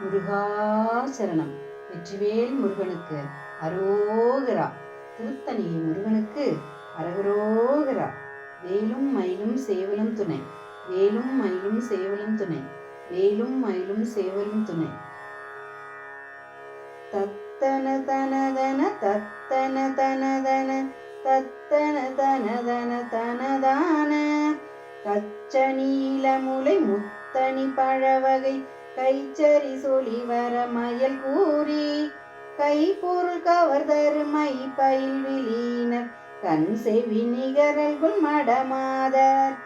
முருகாசரணம். வெற்றிவேல் முருகனுக்கு அரோகரா. திருத்தணி முருகனுக்கு அரகரோகரா. வேலும் மயிலும் சேவலும் துணை. வேலும் மயிலும் சேவலும் துணை. வேலும் மயிலும் சேவலும் துணை. தத்தன தனதன தத்தன தனதன தத்தன தனதன தனதான கச்சனீல முளை முத்தணி பழவகை கைச்சரி சொலி வர மயல் கூறி கைப்பொருள் கவர் தருமை பயில் விலீனர். கண் செவி நிகரல்குள் மடமாதர்.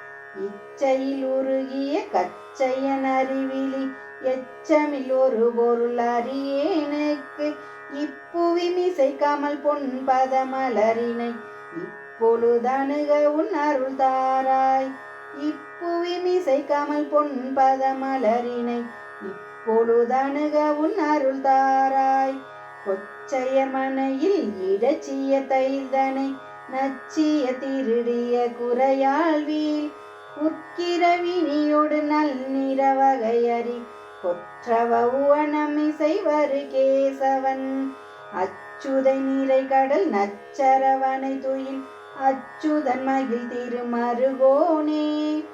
இச்சையில் உருகிய கச்சையன் அறிவிலி எச்சமில் ஒரு பொருள் அறியேனுக்கு. இப்புவி மிசை கமல் பொன் பதமலரினை இப்பொழுதணுக உன் அருள் தாராய். இப்புவி மிசை கமல் பொன் பதமலரினை இப்பொழுதணுக உன் அருள் தாராய் கொச்சையர் மனையில் இடச்சிய தைதனை நச்சிய திருடிய குறையாழ்வீல். உட்கிரவினியோடு நல் நிறவகையறி கொற்றவனமிசை வரு கேசவன். அச்சுதை நீரை கடல் நச்சரவனை துயில் அச்சுதன் மகிழ் திருமருகோனே.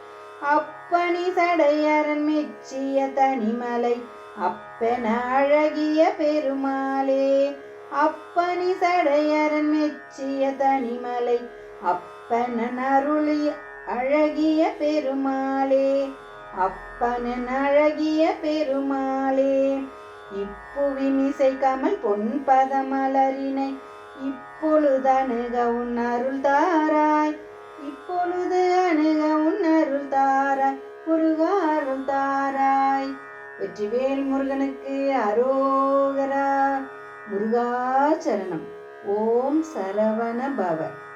அப்பனி சடையரன் மெச்சிய தனிமலை அப்பென அழகிய பெருமாளே. அப்பனி சடையரன் மெச்சிய தனிமலை அப்பனன் அருளிய அழகிய பெருமாளே. அப்பனன் அழகிய பெருமாளே. இப்புவிமிசை கமல் பொன் பதமலரினை இப்பொழுதனுக உன் அருள் தாரா. தாராய் முருகா தாராய். வெற்றிவேல் முருகனுக்கு அரோகரா. முருகாச்சரணம் ஓம் சரவண பவ.